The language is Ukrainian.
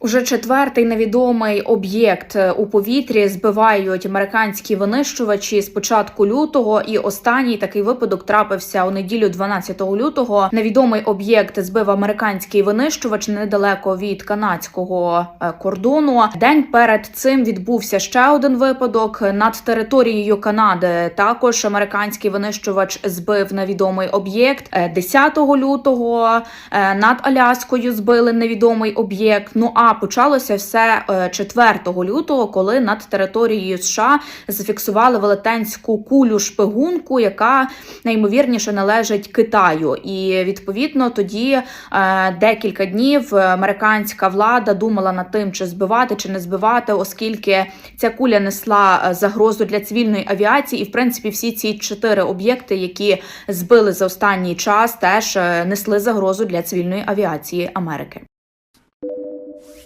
Уже четвертий невідомий об'єкт е, у повітрі збивають американські винищувачі з початку лютого. І останній такий випадок трапився у неділю, 12 лютого. Невідомий об'єкт збив американський винищувач недалеко від канадського е, кордону. День перед цим відбувся ще один випадок над територією Канади. Також американський винищувач збив невідомий об'єкт. Е, 10 лютого е, над Аляскою збили невідомий об'єкт. Ну а почалося все е, 4 лютого, коли над територією США зафіксували велетенську кулю шпигунку, яка найімовірніше належить Китаю. І відповідно тоді е, декілька днів американська влада думала над тим, чи збивати, чи не збивати, оскільки ця куля несла е, загрозу для цивільної авіації, і в принципі всі ці чотири об'єкти, які збили за останній час, теж е, несли загрозу для цивільної авіації Америки.